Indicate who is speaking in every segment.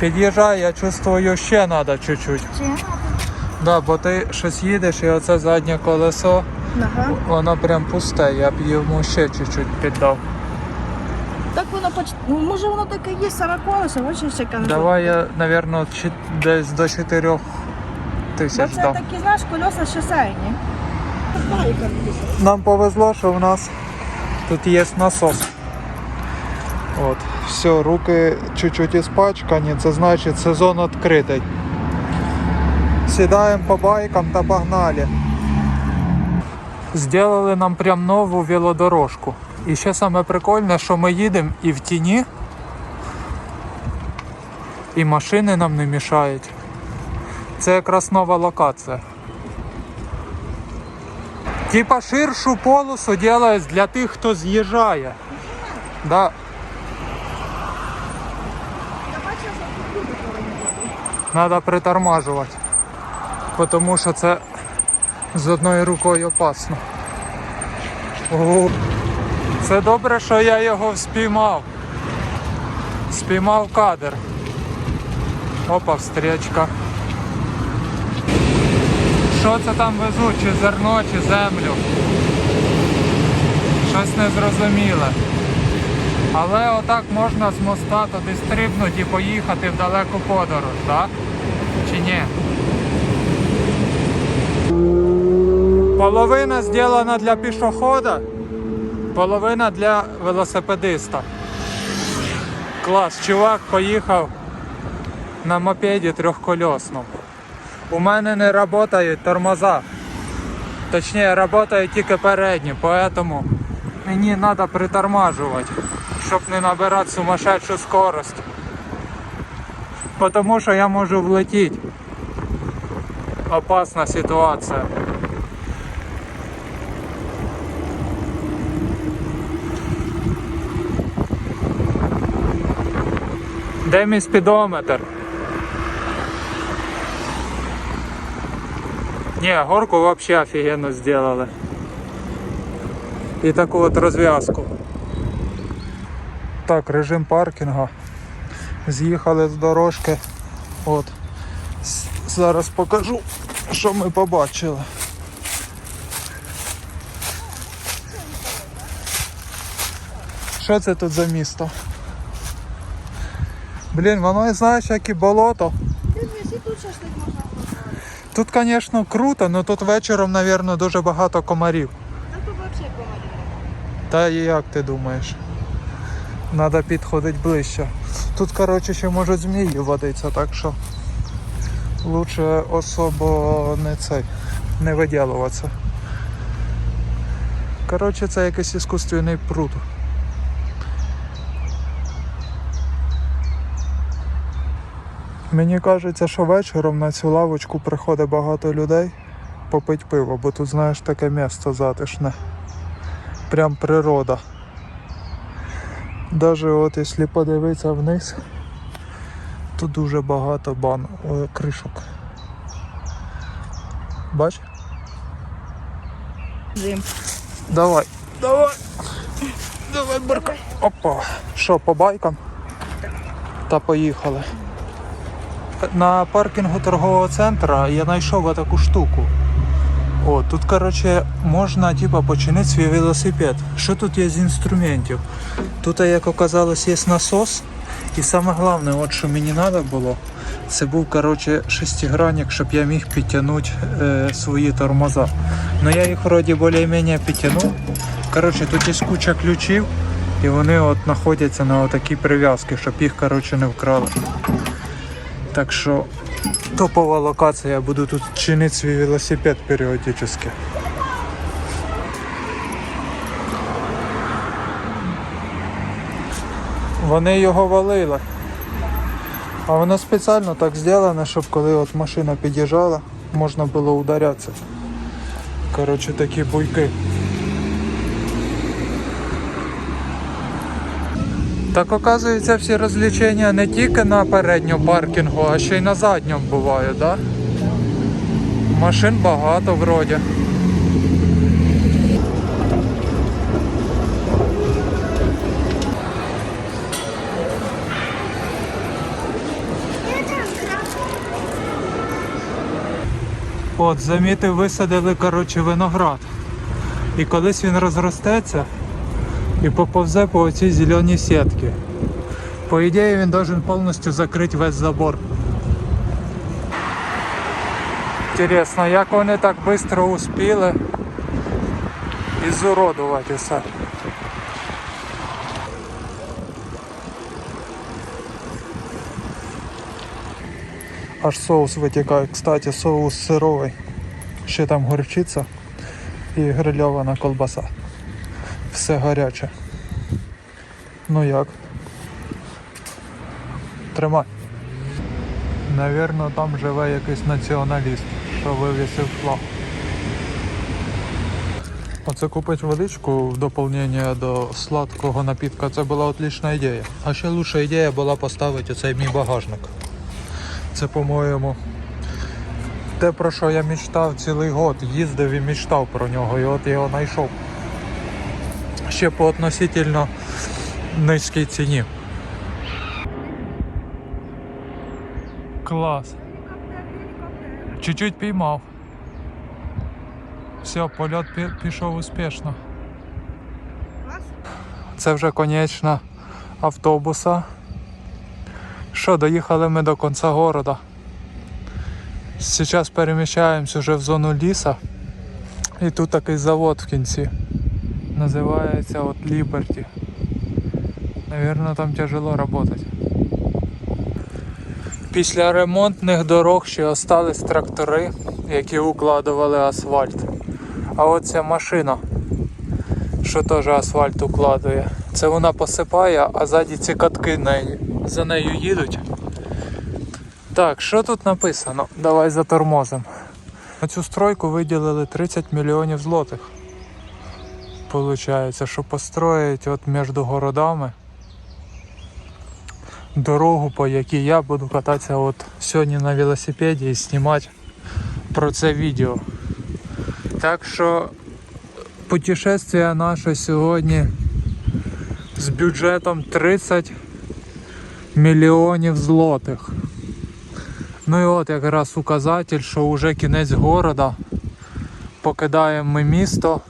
Speaker 1: Під'їжджай, я чувствую, ще треба чуть-чуть.
Speaker 2: Я надо?
Speaker 1: Да, бо ти щось їдеш і оце заднє колесо,
Speaker 2: Ага.
Speaker 1: воно прям пусте, я б йому ще чуть-чуть піддав.
Speaker 2: Так воно поч... Ну, може воно таке є, саме колесо, бачиш, яке.
Speaker 1: Давай я, напевно, чи- десь до 4
Speaker 2: Бо
Speaker 1: тисяч
Speaker 2: це
Speaker 1: дам.
Speaker 2: такі, знаєш, колеса шосейні.
Speaker 1: Нам повезло, що в нас тут є насос. От. Все, руки чуть-чуть іспачкані, це значить сезон відкритий. Сідаємо по байкам та погнали. Зробили нам прям нову велодорожку. І ще саме прикольне, що ми їдемо і в тіні, і машини нам не мішають. Це якраз нова локація. Типа ширшу полосу делают для тих, хто з'їжджає. Да.
Speaker 2: Я бачила, що тут повинні
Speaker 1: Надо притормажувати. Тому що це з одною рукою опасно. О, це добре, що я його спіймав. Спіймав кадр. Опа, встречка. Що це там везуть? Чи зерно, чи землю? Щось незрозуміле. Але отак можна з моста туди стрибнути і поїхати в далеку подорож, так? Чи ні? Половина зроблена для пішохода, половина для велосипедиста. Клас, чувак поїхав на мопеді трьохкольосному. У мене не працюють тормоза. Точніше, працюють тільки передні, поэтому мені треба притормажувати, щоб не набирати сумасшедшу скорость. Потому що я можу влетіти. Опасна ситуація. Де мій спідометр? Ні, горку вообще офігенно зробили. І таку от розв'язку. Так, режим паркінга. З'їхали з дорожки. От. Зараз покажу, що ми побачили. Що це тут за місто? Блін, воно знаєш, як і болото.
Speaker 2: І тут
Speaker 1: звісно, круто, але тут вечором, мабуть, дуже багато комарів.
Speaker 2: А тут взагалі комарів.
Speaker 1: Та і як ти думаєш? Треба підходити ближче. Тут, коротше, ще можуть змії водитися, так що лучше особо не цей, не виділуватися. Коротше, це якийсь іскусственний пруд. Мені кажеться, що вечором на цю лавочку приходить багато людей попить пиво, бо тут, знаєш, таке місто затишне. Прям природа. Даже от якщо подивитися вниз, то дуже багато бан... е, кришок. Бач?
Speaker 2: Дим.
Speaker 1: Давай. Давай. Давай, Берка. Опа. Що, по байкам? Та поїхали. На паркінгу торгового центру я знайшов таку штуку. О, тут, коротше, можна типа, починити свій велосипед. Що тут є з інструментів? Тут, як оказалось, є насос. І саме головне, от що мені треба було, це був коротше, шестигранник, щоб я міг підтягнути е, свої тормоза. Ну я їх вроді більш-менш підтягнув. Коротше, тут є куча ключів, і вони от знаходяться на отакій прив'язці, щоб їх коротше, не вкрали. Так що топова локація, я буду тут чинити свій велосипед періодично. Вони його валили. А воно спеціально так зроблено, щоб коли от машина під'їжджала, можна було ударятися. Коротше, такі буйки. Так оказується, всі розлічення не тільки на передньому паркінгу, а ще й на задньому буває, да? Машин багато вроді. От, замітив, висадили коротше, виноград. І колись він розростеться і поповзе по оцій зеленій сітці. По ідеї він должен повністю закрити весь забор. Інтересно, як вони так швидко успіли ізуродувати. Аж соус витікає. Кстати, соус сировий. Ще там горчиця і грильована колбаса. Все гаряче. Ну як? Тримай. Навірно, там живе якийсь націоналіст, що вивісив флаг. Оце купити водичку в доповнення до сладкого напітка, це була отлична ідея. А ще лучша ідея була поставити оцей мій багажник. Це, по-моєму, те, про що я мечтав цілий год, їздив і мечтав про нього, і от я його знайшов. Ще по относительно низькій ціні. Клас. Чуть-чуть піймав. Все, польот пішов успішно. Це вже конечно автобуса. Що, доїхали ми до кінця города. Зараз переміщаємося вже в зону ліса. І тут такий завод в кінці. Називається от Liberty. Наверно, там тяжело працювати. Після ремонтних дорог ще остались трактори, які укладували асфальт. А от ця машина, що теж асфальт укладує, це вона посипає, а ззаді ці катки за нею їдуть. Так, що тут написано? Давай затормозимо. На цю стройку виділили 30 мільйонів злотих. Получається, що построїть от між городами дорогу, по якій я буду кататися от сьогодні на велосипеді і знімати про це відео. Так що путешествие наше сьогодні з бюджетом 30 мільйонів злотих. Ну і от якраз указатель, що вже кінець города. Покидаємо ми місто.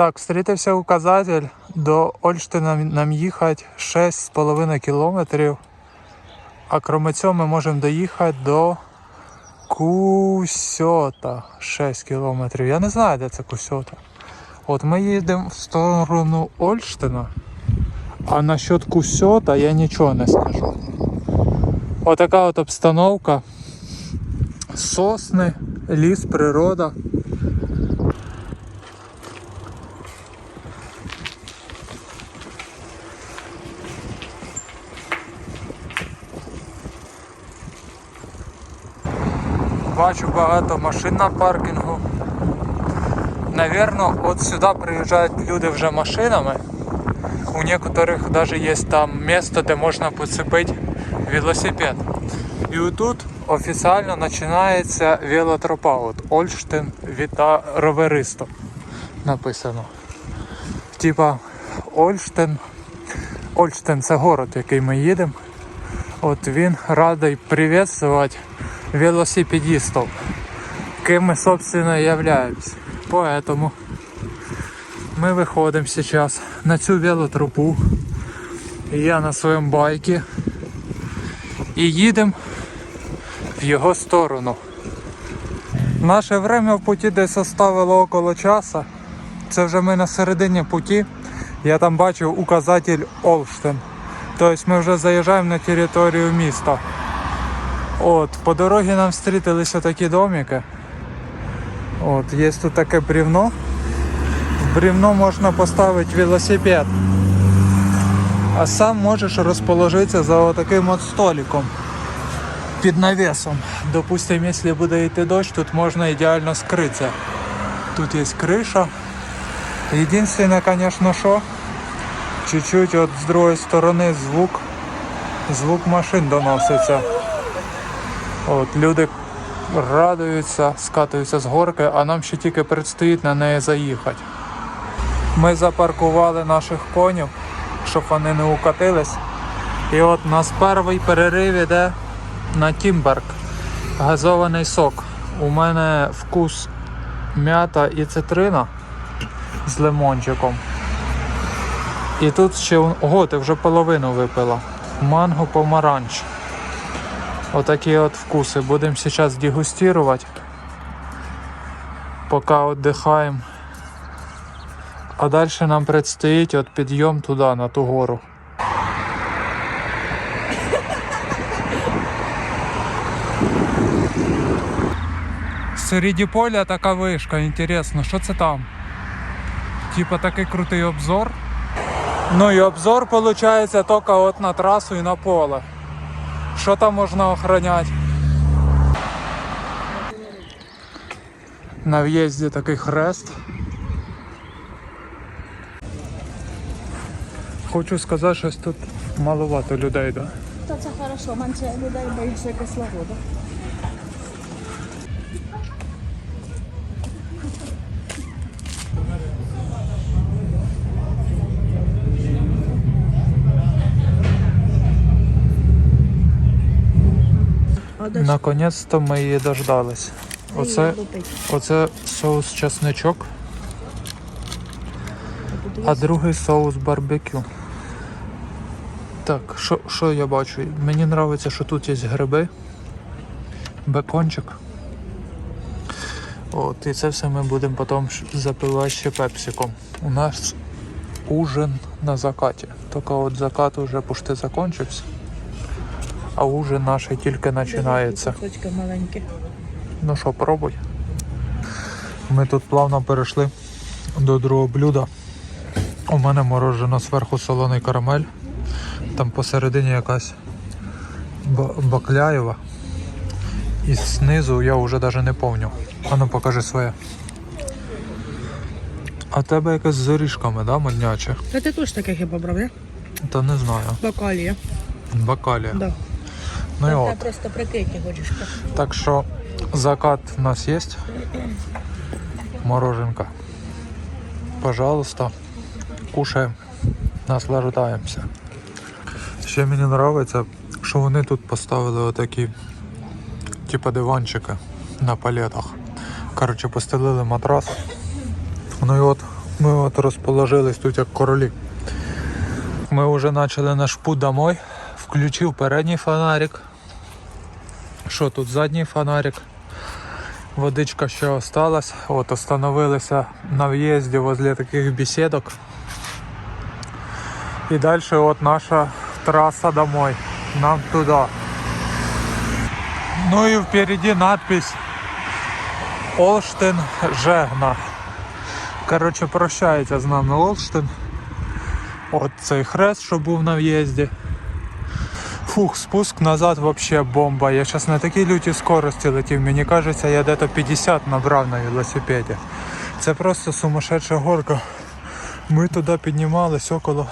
Speaker 1: Так, встрітився указатель. До Ольштина нам їхати 6,5 кілометрів. А крім цього ми можемо доїхати до Кусьота 6 кілометрів. Я не знаю, де це Кусьота. От ми їдемо в сторону Ольштина, а насчет Кусьота я нічого не скажу. Отака от обстановка. Сосни, ліс, природа. Бачу багато машин на паркінгу. Навірно, от сюди приїжджають люди вже машинами. У некоторых даже є там місце, де можна поцепити велосипед. І отут офіційно починається велотропа. От Ольштин Віта Роверисто написано. Типа Ольштин. Ольштин це город, в який ми їдемо. От він радий приветствувати велосипедистов, кем мы, собственно, и являемся. Поэтому мы выходим сейчас на цю велотропу. Я на своєму байкі. І їдемо в його сторону. Наше время в путі десь оставило около часа. Це вже ми на середині путі. Я там бачив указатель Олштин. Тобто ми вже заїжджаємо на територію міста. От, по дорозі нам встретилися такі домики. От, є тут таке брівно. В брівно можна поставити велосипед. А сам можеш розположитися за отаким от столиком під навісом. Допустим, якщо буде йти дощ, тут можна ідеально скритися. Тут є криша. Єдине, звісно, що чуть-чуть от з другої сторони звук, звук машин доноситься. От, люди радуються, скатуються з горки, а нам ще тільки предстоїть на неї заїхати. Ми запаркували наших конів, щоб вони не укатились. І от у нас перший перерив іде на Тімберг. Газований сок. У мене вкус м'ята і цитрина з лимончиком. І тут ще ого, ти вже половину випила. Манго помаранч. Отакі от вкуси. Будемо зараз дегустувати. Поки віддихаємо. А далі нам предстоїть от підйом туди, на ту гору. Середі поля така вишка, інтересно, що це там? Типа такий крутий обзор. Ну і обзор виходить тільки от на трасу і на поле. Що там можна охороняти? На в'їзді такий хрест. Хочу сказати, що тут маловато людей, да?
Speaker 2: Та це хорошо, менше людей боїться кислороду.
Speaker 1: Наконець-то ми її дождались. Оце, оце соус чесничок, а другий соус барбекю. Так, що, що я бачу? Мені подобається, що тут є гриби, бекончик. От, і це все ми будемо потім запивати ще пепсиком. У нас ужин на закаті. Тільки от закат вже почти закінчився, а ужин наш тільки починається. Ну що, пробуй. Ми тут плавно перейшли до другого блюда. У мене морожено зверху солоний карамель. Там посередині якась бакляєва. І знизу я вже навіть не пам'ятаю. А ну покажи своє. А тебе якесь з орішками, да, модняче?
Speaker 2: Та ти теж таке хіба брав, не?
Speaker 1: Та не знаю.
Speaker 2: Бакалія.
Speaker 1: Бакалія.
Speaker 2: Да.
Speaker 1: Ну і от.
Speaker 2: просто прикиньте, хочеш.
Speaker 1: Так що закат у нас є. Мороженка. Пожалуйста, кушаємо, наслаждаємося. Ще мені подобається, що вони тут поставили отакі, типа диванчики на палетах. Коротше, постелили матрас. Ну і от ми от розположились тут як королі. Ми вже почали наш путь домой. Включив передній фонарик. Що тут задній фонарик? Водичка ще осталась. От остановилися на в'їзді возле таких беседок. І далі от наша траса домой. Нам туди. Ну і впереді надпись Олштин Жегна. Коротше, прощається з нами Олштин. От цей хрест, що був на в'їзді. Фух, спуск назад вообще бомба. Я сейчас на такій лютій скорості летів. Мені кажеться, я дето 50 набрав на велосипеді. Це просто сумасшедша горка. Ми туди піднімались около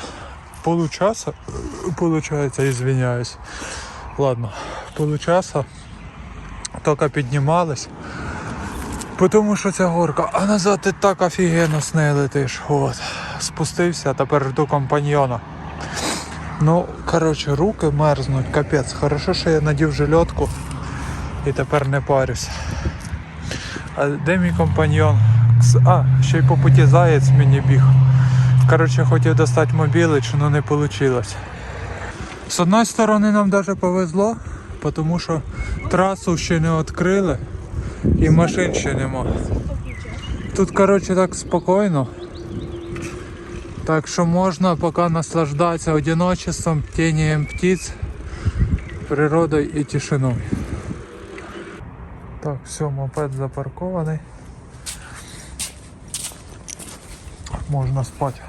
Speaker 1: получаса. Получається, извиняюсь. Ладно, получаса. Тільки піднімались. Тому що ця горка, а назад ти так офігенно з нею летиш. От. Спустився, тепер жду компаньйона. Ну, коротше, руки мерзнуть, капець. Хорошо, що я надів жилетку і тепер не парюсь. А де мій компаньйон? А, ще й по путі заєць мені біг. Коротше, хотів достати мобілич, але не вийшло. З одної сторони нам навіть повезло, тому що трасу ще не відкрили і машин ще нема. Тут, коротше, так спокійно. Так що можна поки наслаждатися одиночеством, тінням птиц, природою і тишиною. Так, все, мопед запаркований. Можна спати.